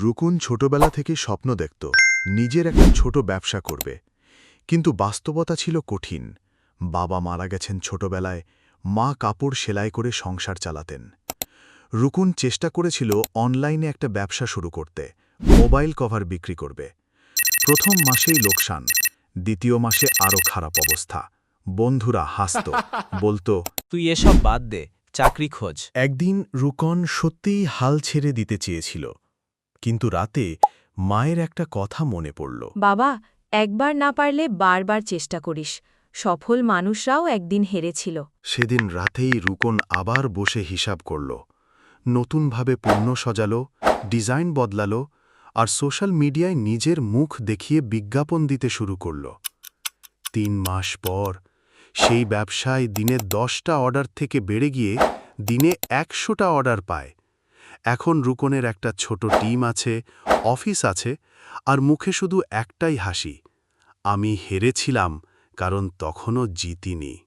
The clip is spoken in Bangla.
রুকুন ছোটবেলা থেকে স্বপ্ন দেখত নিজের একটা ছোট ব্যবসা করবে। কিন্তু বাস্তবতা ছিল কঠিন। বাবা মারা গেছেন ছোটবেলায় মা কাপড় সেলাই করে সংসার চালাতেন। রুকুন চেষ্টা করেছিল অনলাইনে একটা ব্যবসা শুরু করতে মোবাইল কভার বিক্রি করবে। প্রথম মাসেই লোকসান দ্বিতীয় মাসে আরও খারাপ অবস্থা। বন্ধুরা হাসত বলতো তুই এসব বাদ দে চাকরি খোঁজ। একদিন রুকন সত্যিই হাল ছেড়ে দিতে চেয়েছিল। কিন্তু রাতে মায়ের একটা কথা মনে পড়ল। বাবা একবার না পারলে বারবার চেষ্টা করিস। সফল মানুষরাও একদিন হেরেছিল। সেদিন রাতেই রুকন আবার বসে হিসাব করল। নতুনভাবে পণ্য সজালো ডিজাইন বদলালো আর সোশ্যাল মিডিয়ায় নিজের মুখ দেখিয়ে বিজ্ঞাপন দিতে শুরু করল। তিন মাস পর সেই ব্যবসায় দিনে দশটা অর্ডার থেকে বেড়ে গিয়ে দিনে একশোটা অর্ডার পায়। এখন রুকনের একটা ছোট টিম আছে, অফিস আছে, আর মুখে শুধু একটাই হাসি, আমি হেরেছিলাম, কারণ তখনও জিতিনি।